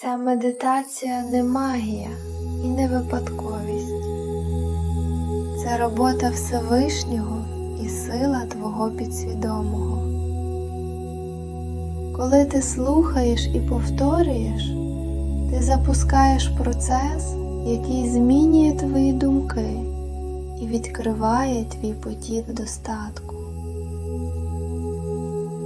Ця медитація не магія і не випадковість. Це робота Всевишнього і сила твого підсвідомого. Коли ти слухаєш і повторюєш, ти запускаєш процес, який змінює твої думки і відкриває твій потік достатку.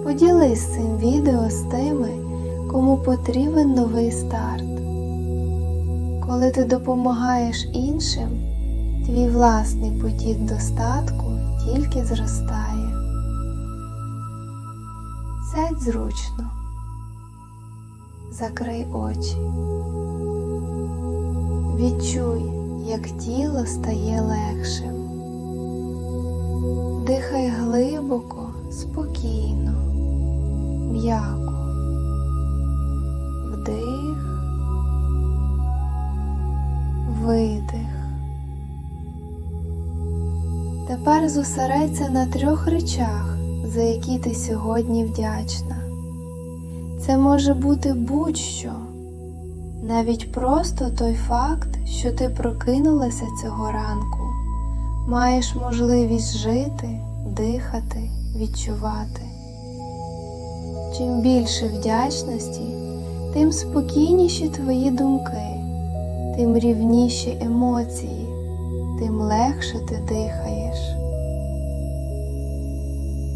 Поділись цим відео з тими, кому потрібен новий старт. Коли ти допомагаєш іншим, твій власний потік достатку тільки зростає. Сядь зручно, закрий очі. Відчуй, як тіло стає легшим. Дихай Тепер зосередься на трьох речах, за які ти сьогодні вдячна. Це може бути будь-що, навіть просто той факт, що ти прокинулася цього ранку, маєш можливість жити, дихати, відчувати. Чим більше вдячності, тим спокійніші твої думки, тим рівніші емоції, тим легше ти дихаєш.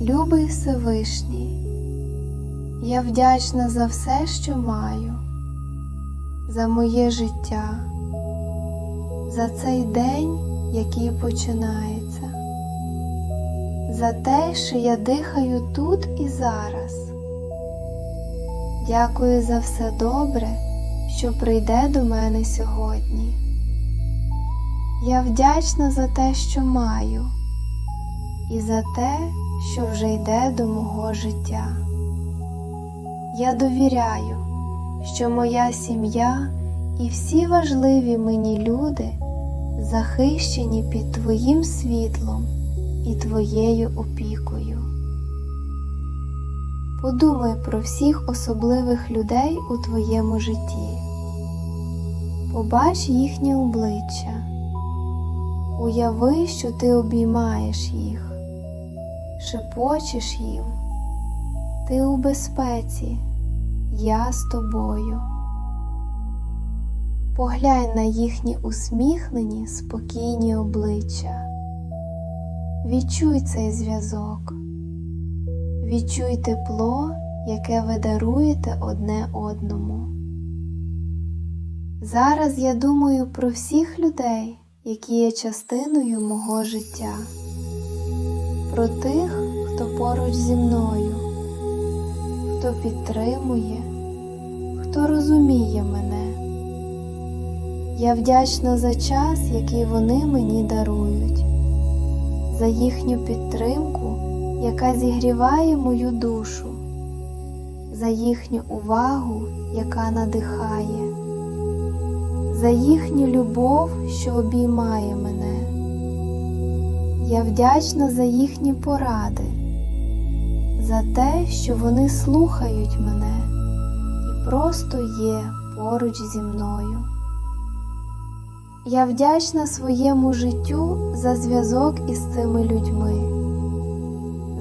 Любий Всевишній, я вдячна за все, що маю, за моє життя, за цей день, який починається, за те, що я дихаю тут і зараз. Дякую за все добре, що прийде до мене сьогодні. Я вдячна за те, що маю, і за те, що вже йде до мого життя. Я довіряю, що моя сім'я і всі важливі мені люди захищені під Твоїм світлом і Твоєю опікою. Подумай про всіх особливих людей у твоєму житті. Побач їхнє обличчя. Уяви, що ти обіймаєш їх, шепочеш їм. Ти у безпеці, я з тобою. Поглянь на їхні усміхнені, спокійні обличчя. Відчуй цей зв'язок. Відчуй тепло, яке ви даруєте одне одному. Зараз я думаю про всіх людей, які є частиною мого життя, про тих, хто поруч зі мною, хто підтримує, хто розуміє мене. Я вдячна за час, який вони мені дарують, за їхню підтримку яка зігріває мою душу, за їхню увагу, яка надихає, за їхню любов, що обіймає мене. Я вдячна за їхні поради, за те, що вони слухають мене і просто є поруч зі мною. Я вдячна своєму життю за зв'язок із цими людьми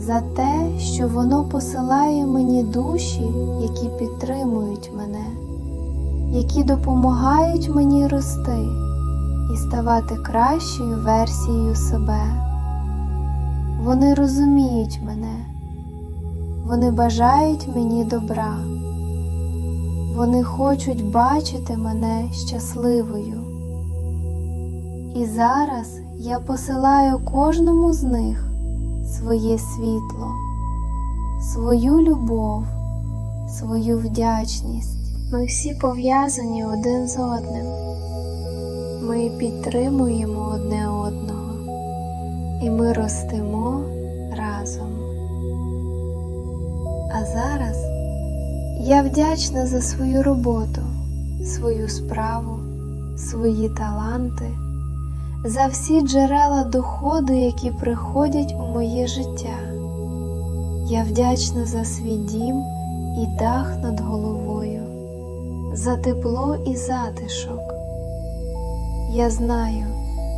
за те, що воно посилає мені душі, які підтримують мене, які допомагають мені рости і ставати кращою версією себе. Вони розуміють мене, вони бажають мені добра, вони хочуть бачити мене щасливою. І зараз я посилаю кожному з них своє світло, свою любов, свою вдячність. Ми всі пов'язані один з одним. Ми підтримуємо одне одного і ми ростемо разом. А зараз я вдячна за свою роботу, свою справу, свої таланти за всі джерела доходу, які приходять у моє життя. Я вдячна за свій дім і дах над головою, за тепло і затишок. Я знаю,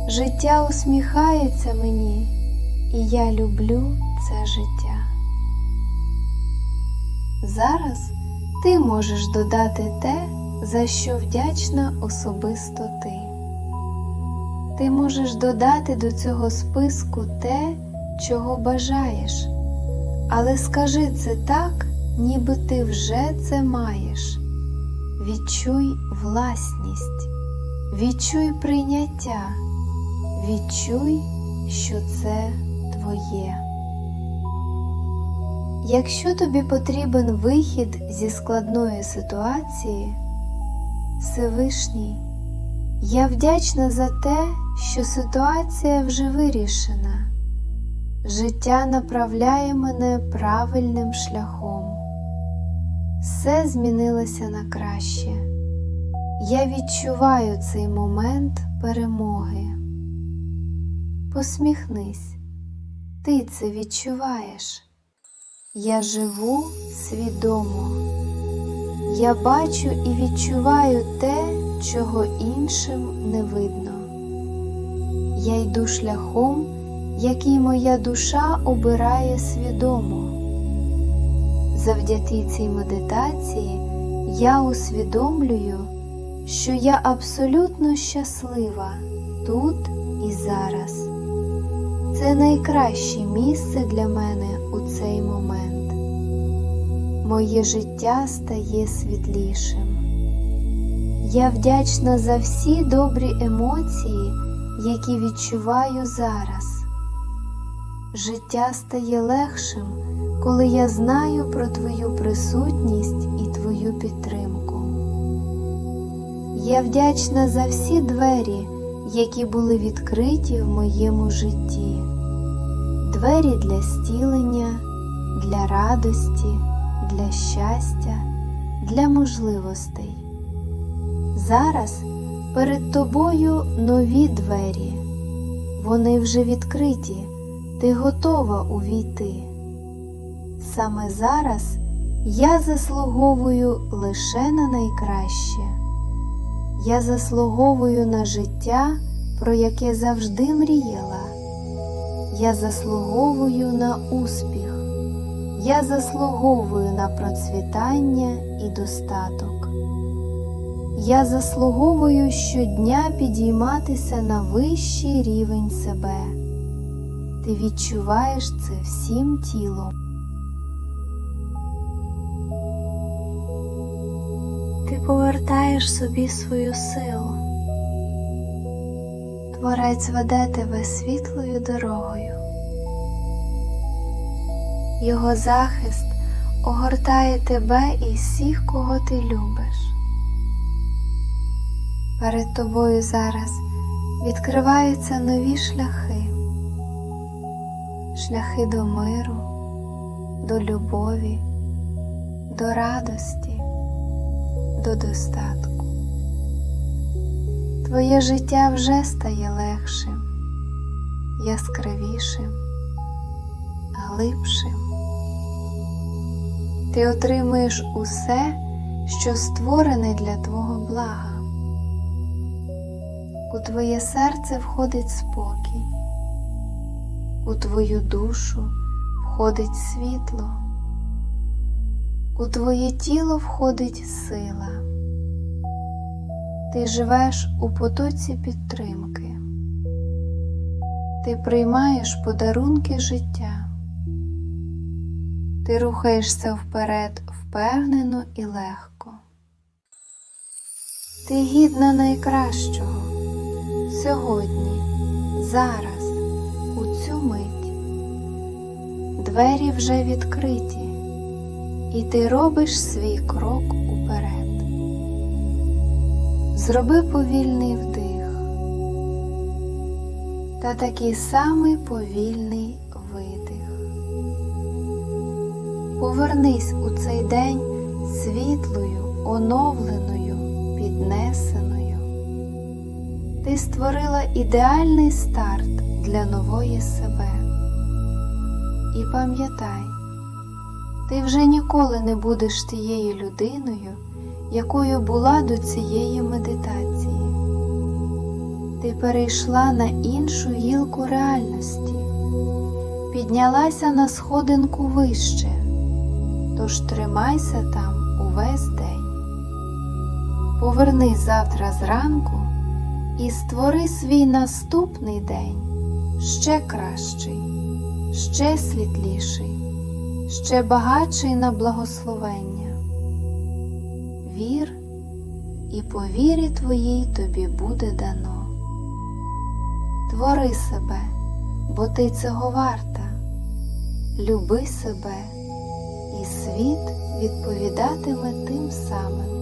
життя усміхається мені, і я люблю це життя. Зараз ти можеш додати те, за що вдячна особисто ти. Ти можеш додати до цього списку те, чого бажаєш, але скажи це так, ніби ти вже це маєш. Відчуй власність, відчуй прийняття, відчуй, що це твоє. Якщо тобі потрібен вихід зі складної ситуації, Всевишній, я вдячна за те, що ситуація вже вирішена. Життя направляє мене правильним шляхом. Все змінилося на краще. Я відчуваю цей момент перемоги. Посміхнись, ти це відчуваєш. Я живу свідомо. Я бачу і відчуваю те, чого іншим не видно. Я йду шляхом, який моя душа обирає свідомо. Завдяки цій медитації я усвідомлюю, що я абсолютно щаслива тут і зараз. Це найкраще місце для мене цей момент. Моє життя стає світлішим. Я вдячна за всі добрі емоції, які відчуваю зараз. Життя стає легшим, коли я знаю про Твою присутність і Твою підтримку. Я вдячна за всі двері, які були відкриті в моєму житті, двері для стілення, радості, для щастя, для можливостей. Зараз перед тобою нові двері, вони вже відкриті, ти готова увійти. Саме зараз я заслуговую лише на найкраще. Я заслуговую на життя, про яке завжди мріяла. Я заслуговую на успіх. Я заслуговую на процвітання і достаток. Я заслуговую щодня підійматися на вищий рівень себе. Ти відчуваєш це всім тілом. Ти повертаєш собі свою силу. Творець веде тебе світлою дорогою. Його захист огортає тебе і всіх, кого ти любиш. Перед тобою зараз відкриваються нові шляхи, шляхи до миру, до любові, до радості, до достатку. Твоє життя вже стає легшим, яскравішим, глибшим. Ти отримуєш усе, що створене для твого блага. У твоє серце входить спокій, у твою душу входить світло, у твоє тіло входить сила. Ти живеш у потоці підтримки. Ти приймаєш подарунки життя. Ти рухаєшся вперед впевнено і легко. Ти гідна найкращого сьогодні, зараз, у цю мить. Двері вже відкриті, і ти робиш свій крок уперед. Зроби повільний вдих та такий самий повільний видих. Повернись у цей день світлою, оновленою, піднесеною. Ти створила ідеальний старт для нової себе. І пам'ятай, ти вже ніколи не будеш тією людиною, якою була до цієї медитації. Ти перейшла на іншу гілку реальності, піднялася на сходинку вище, тож тримайся там увесь день. Повернись завтра зранку і створи свій наступний день ще кращий, ще світліший, ще багатший на благословення. Вір, і по вірі твоїй тобі буде дано. Твори себе, бо ти цього варта. Люби себе, світ відповідатиме тим самим.